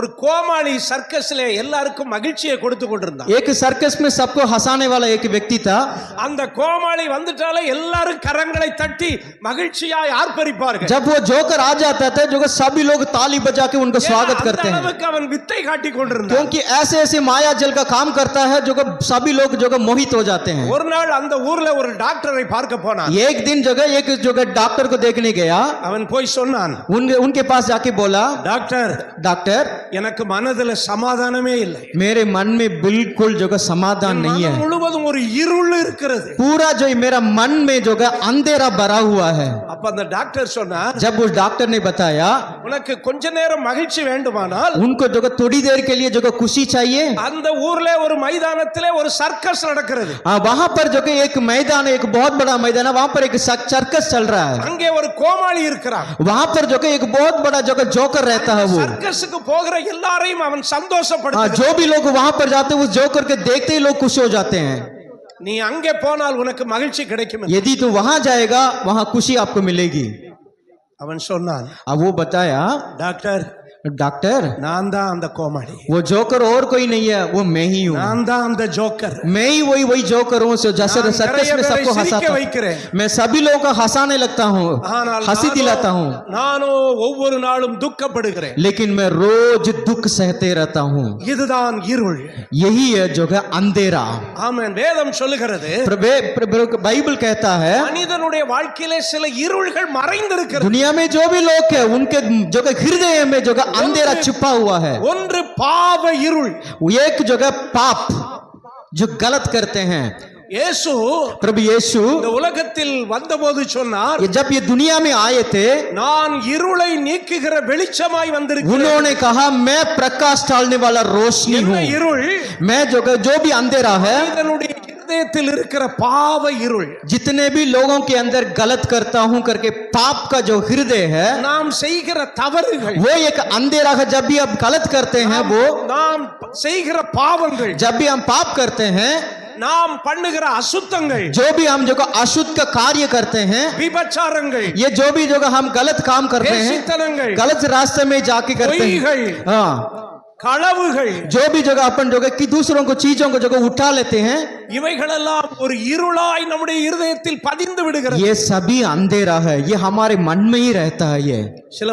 ஒரு கோமாளி சர்க்கஸ்ல எல்லாருக்கும் மகிழ்ச்சியை கொடுத்து கொண்டிருந்தான் एक सर्कस में सबको हंसाने वाला एक व्यक्ति था அந்த கோமாளி வந்துட்டாலே எல்லாரும் கரங்களை தட்டி மகிழ்ச்சியாய் ஆர்ப்பரிப்பார்கள் जब वो जोकर आ जाता था जो कि सभी लोग ताली बजा के उनको स्वागत அந்த करते हैं அளவுக்கு அவன் வித்தை காட்டி கொண்டிருந்தான் क्योंकि ऐसे ऐसे माया जल का काम करता है जो कि सभी लोग जो कि मोहित हो जाते हैं ஒரு நாள் அந்த ஊர்ல ஒரு டாக்டரை பார்க்க போனான் एक दिन जगह एक जगह डॉक्टर को देखने गया அவன் போய் சொன்னான் उन, उनके पास जाके बोला டாக்டர் डॉक्टर எனக்கு மனதுல சமாதானமே இல்லை मेरे मन में बिल्कुल जो कि समाधान नहीं है மனம் முழுவதும் ஒரு இருள் இருக்கிறது पूरा जो मेरा मन में जो है अंधेरा भरा हुआ है அப்ப அந்த டாக்டர் சொன்னார் जब उस डॉक्टर ने बताया உனக்கு கொஞ்ச நேரம் மகிழ்ச்சி வேண்டுமானால் उनको जो है थोड़ी देर के लिए जो है खुशी चाहिए அந்த ஊர்ல ஒரு மைதானத்திலே ஒரு சர்க்கஸ் நடக்கிறது हाँ वहां पर जो कि एक मैदान है एक बहुत बड़ा मैदान है वहां पर एक सक- सर्कस चल रहा है அங்கே ஒரு கோமாளி இருக்கிறான் वहां पर जो कि एक बहुत बड़ा जो कि जोकर रहता है वो சர்க்கஸுக்கு போகிற எல்லாரையும் அவன் हाँ சந்தோஷப்படுத்த जो भी लोग वहां पर जाते हैं उस जोकर के देखते ही लोग खुश हो जाते हैं நீ அங்கே போனால் உனக்கு மகிழ்ச்சி கிடைக்கும் என்று. यदि तू वहां जाएगा वहां खुशी आपको मिलेगी அவன் சொன்னான் अब वो बताया டாக்டர் डॉक्टर நான் தான் அந்த கோமாளி वो जोकर और कोई नहीं है वो मैं ही हूँ நான் தான் அந்த ஜோக்கர் मैं ही वही वही जोकर हूँ जो जैसे நான் सर्कस நிறைய में பேரை सबको சிரிக்க हंसाता வைக்கிறேன் मैं सभी लोगों को हंसाने लगता हूँ ஆனால் हंसी நானோ- दिलाता हूँ நானோ ஒவ்வொரு நாளும் துக்கப்படுகிறேன் लेकिन मैं रोज दुख सहते रहता हूँ இதுதான் இருள் यही है जो है अंधेरा ஆமென் வேதம் சொல்லுகிறது प्रभे- प्र- बाइबल कहता है மனிதனுடைய வாழ்க்கையிலே சில இருள்கள் மறைந்திருக்கிறது दुनिया में जो भी लोग है उनके जो है हृदय में जो है अंधेरा छुपा हुआ है ஒன்று பாவ இருள் एक जो है पाप जो गलत करते हैं இயேசு प्रभु यीशु இந்த உலகத்தில் வந்தபோது சொன்னார் ये जब ये दुनिया में आए थे நான் இருளை நீக்குகிற வெளிச்சமாய் வந்திருக்கிறேன் उन्होंने कहा मैं प्रकाश डालने वाला रोशनी என்ன हूँ இருள் मैं जो जो भी अंधेरा है மனிதனுடைய இருதயத்தில் இருக்கிற பாவ இருள் जितने भी लोगों के अंदर गलत करता हूं करके पाप का जो हृदय है நாம் செய்கிற தவறுகள் वो एक अंधेरा है जब भी आप गलत करते हैं वो நாம் செய்கிற பாவங்கள் जब भी हम पाप करते हैं நாம் பண்ணுகிற அசுத்தங்கள் जो भी हम जो अशुद्ध का कार्य करते हैं விபச்சாரங்கள் ये जो भी जो हम गलत काम करते हैं வேசித்தனங்கள் गलत रास्ते में जाके करते हैं பொய்கள் हाँ களவுகள் जो भी जगह अपन जो कि दूसरों को चीजों को जगह उठा लेते हैं இவைகளெல்லாம் ஒரு இருளாய் நம்முடைய இருதயத்தில் பதிந்து விடுகிறது ये सभी अंधेरा है ये हमारे मन में ही रहता है ये சில